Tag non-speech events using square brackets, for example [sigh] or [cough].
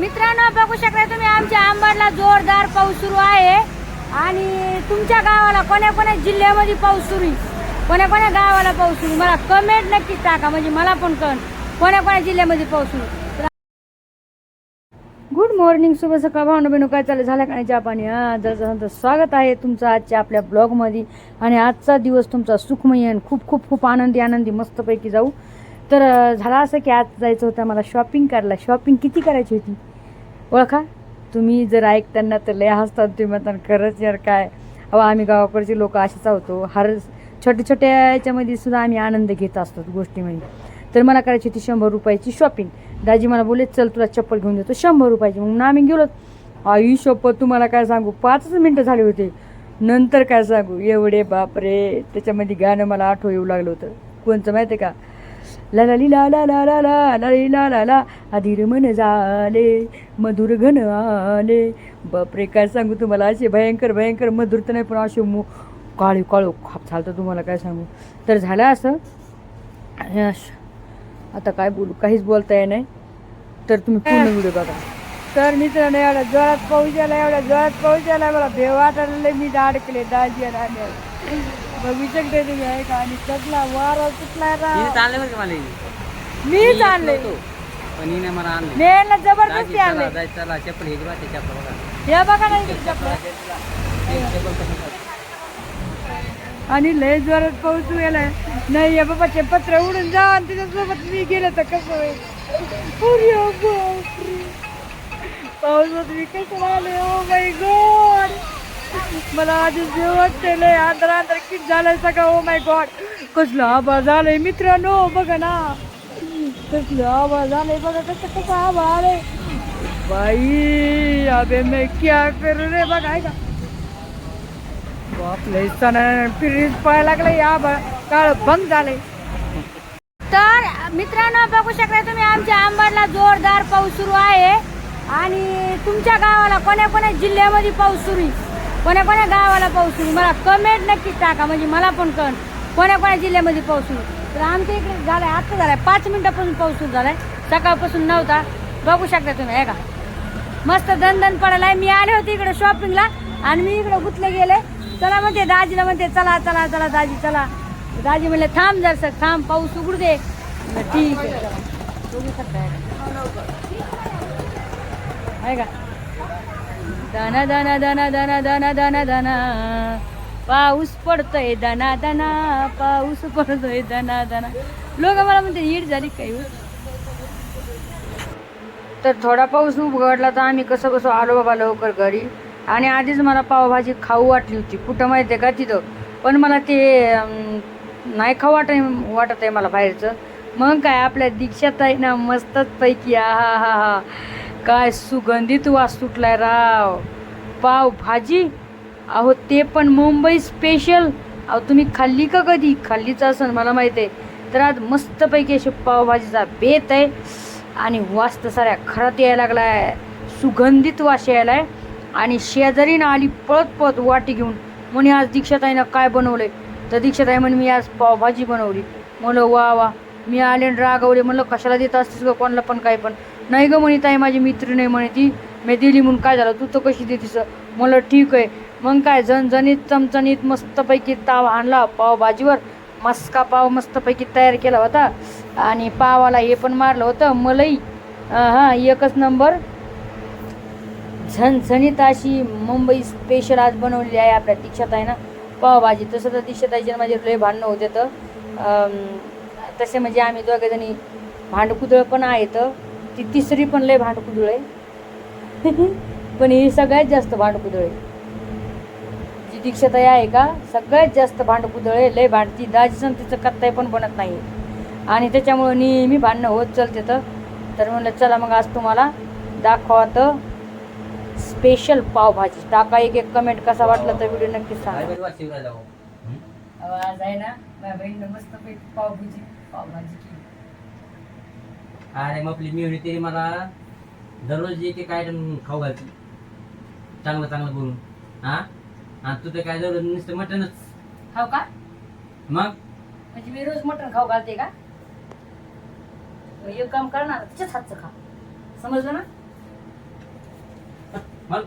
मित्रांनो बघू शकता तुम्ही आमच्या आंबाडला जोरदार पाऊस सुरू आहे. आणि तुमच्या गावाला कोण्या कोण्या जिल्ह्यामध्ये पाऊस सुरू कोण्या कोण्या गावाला पाऊस सुरू मला कमेंट नक्कीच टाका म्हणजे मला पण कळ कोण्या कोण्या जिल्ह्यामध्ये पाऊस सुरू गुड मॉर्निंग शुभ सकाळ भावना बिनू काय चालू झालं का नाही चहा पाणी? हा जर स्वागत आहे तुमचं आजच्या आपल्या ब्लॉगमध्ये आणि आजचा दिवस तुमचा सुखमयी आणि खूप खूप खूप आनंदी आनंदी मस्तपैकी जाऊ. तर झाला झालं असं की आज जायचं होतं मला शॉपिंग करायला. शॉपिंग किती करायची होती? ओळखा? तुम्ही जर ऐकताना तर लय हसतात तुम्ही म्हणता खरंच यार काय? अहो आम्ही गावाकडचे लोक असेच होतो हो. हर छोट्या छोट्या याच्यामध्ये सुद्धा आम्ही आनंद घेत असतो गोष्टीमध्ये. तर मला करायची होती शंभर रुपयाची शॉपिंग दाजी मला बोलले चल तुला चप्पल घेऊन देतो. शंभर रुपयाची. मग आम्ही गेलो. आई शपथ तुम्हाला काय सांगू? पाचच मिनटं झाले होते. नंतर काय सांगू? एवढे बापरे. त्याच्यामध्ये गाणं मला आठव येऊ लागलं होतं. कोणचं माहिती आहे का? ला ला ली ला ला ला ला ला ला ली ला ला ला. अधीर मन झाले मधुर घन आले. बापरे काय सांगू तुम्हाला? असे भयंकर भयंकर मधुर तर नाही पण असे मो काळू काळू खाप चालतं तुम्हाला काय सांगू? तर झालं असं. आता काय बोलू? काहीच बोलता येत नाही. तर तुम्ही पूर्ण व्हिडिओ बघा. तर मित्रांनो एवढ्या जोरात पाऊस आला एवढ्या जोरात पाऊस आला मला भेव वाटायला मी अडकले दाजी आणि आहे का? आणि कसला वारा सुटलाय हिने ना तर आणले बरं का मला हिने. मीच आणले. नव्हतो. पण हिने मला आणले. मी जबरदस्ती चला, आणले. दाजी, चला चप्पल हे बघा ते चप्पल बघा. हे बघा नाही तुमच्या ते चप्पल कसं घालतो? आणि लय जोरात पाऊस गेलाय नाही या बाबाचे पत्र उडून जा आणि त्याच्यासोबत मी गेलं तर कसं होईल? अरे बापरे. पावसात मी कसं आले ओ माय गॉड. मला आधीच देव वाटते लय आंध्र किट झालंय सगळं. ओ माय गॉड कसलं आभाळ झालंय मित्रांनो बघा ना. कसलं आभाळ झालंय बघा कसं कसं आभाळ आलंय. बाई अबे मैं क्या करू रे बघा ऐका. बापले फ्रीज पळायला लागले या काळ भंग झाले तर मित्रांनो बघू शकता तुम्ही आमच्या आंबाडला जोरदार पाऊस सुरू आहे. आणि तुमच्या गावाला कोण्या कोण्या जिल्ह्यामध्ये पाऊस सुरू आहे? कोण्या कोण्या गावाला पाऊस सुरू? मला कमेंट नक्कीच टाका. म्हणजे मला पण कळ कोण्या कोण्या जिल्ह्यामध्ये पाऊस सुरू? तर आमच्या इकडे झालाय आता झालाय. पाच मिनिटापासून पाऊस सुरू झालाय. सकाळपासून नव्हता. बघू शकता तुम्ही ऐका का? मस्त दणदण पडायला मी आले होते इकडे शॉपिंगला आणि मी इकडे गुतले गेले. चला म्हणते दाजीला म्हणते चला चला चला दाजी चला. दाजी म्हणले थांब जर थांब पाऊस उघडू दे. ठीक आहे बघू शकता आहे का? दाना दाना दाना दाना दाना दाना दाना. पाऊस पडतोय दाना दाना. पाऊस पडतोय दाना दाना. लोक मला म्हणते ईड झाली काही तर थोडा पाऊस उघडला तर आम्ही कसं कसं आलो बाबा लवकर घरी. आणि आधीच मला पावभाजी खाऊ वाटली होती. कुठं माहिती आहे का तिथं? पण मला ते नाही खाऊ वाट वाटत आहे मला बाहेरचं. मग काय आपल्या दीक्षात आहे ना मस्तच पैकी हा हा हा. काय सुगंधित वास सुटलाय राव. पाव भाजी? अहो ते पण मुंबई स्पेशल अहो तुम्ही खाल्ली का कधी? खाल्लीच असन मला माहीत आहे. तर आज मस्तपैकी अशी पावभाजीचा बेत आहे. आणि वास तर साऱ्या खरात यायला लागलाय. सुगंधित वास यायलाय. आणि शेजारीनं आली पळत पळत वाटी घेऊन. म्हणे आज दीक्षाताईनं काय बनवलंय? तर दीक्षाताई म्हणे मी आज पावभाजी बनवली. म्हणलं वा वा. मी आले आणि रागवले. म्हणलं कशाला देत असतेस का कोणाला पण काय पण. नाही ग म्हणे ताई माझी मित्र नाही म्हणे ती. मी दिली म्हणून काय झालं? तू तर कशी देतीस म्हणलं ठीक आहे. मग काय? झणझणीत चमचणीत मस्तपैकी ताव आणला पावभाजीवर. मस्का पाव मस्तपैकी तयार केला होता. आणि पावाला हे पण मारलं होतं. मलई. हां एकच नंबर. झणझणीत अशी मुंबई स्पेशल आज बनवलेली आहे आपल्या दीक्षात आहे ना पावभाजी तसं तर दीक्षाताईचे माझे लय भांडणं होते तर. तसे म्हणजे आम्ही दोघेजणी भांडकुदळ पण आहेत. ती तिसरी पण लय भांडकुदळ आहे. [laughs] पण ही सगळ्यात जास्त भांडकुदळ आहे. जी दीक्षाताई आहे का सगळ्यात जास्त भांडकुदळ आहे लय भांडती. दाजीचं तिचं कत्ताई पण बनत नाही आणि त्याच्यामुळं नेहमी भांडणं होत चालते तर. तर म्हणलं चला मग आज तुम्हाला दाखवा तर स्पेशल पावभाजी. टाका एक एक कमेंट कसा वाटला तर व्हिडिओ नक्कीच काय सांगा? आज आहे ना माझ्या बहिणीनं मस्त पावभाजी पावभाजी अरे मग आपली मिळणी तरी मला दररोज एक एक आयटम खाऊ घालते चांगलं चांगलं बोलून. हा? आणि तू तर काय दररोज नुसतं मटनच. खाऊ का? मग? म्हणजे मी रोज मटण खाऊ घालते का? मग एक काम करणार तिच्याच हातचं खा. समजलं ना? मला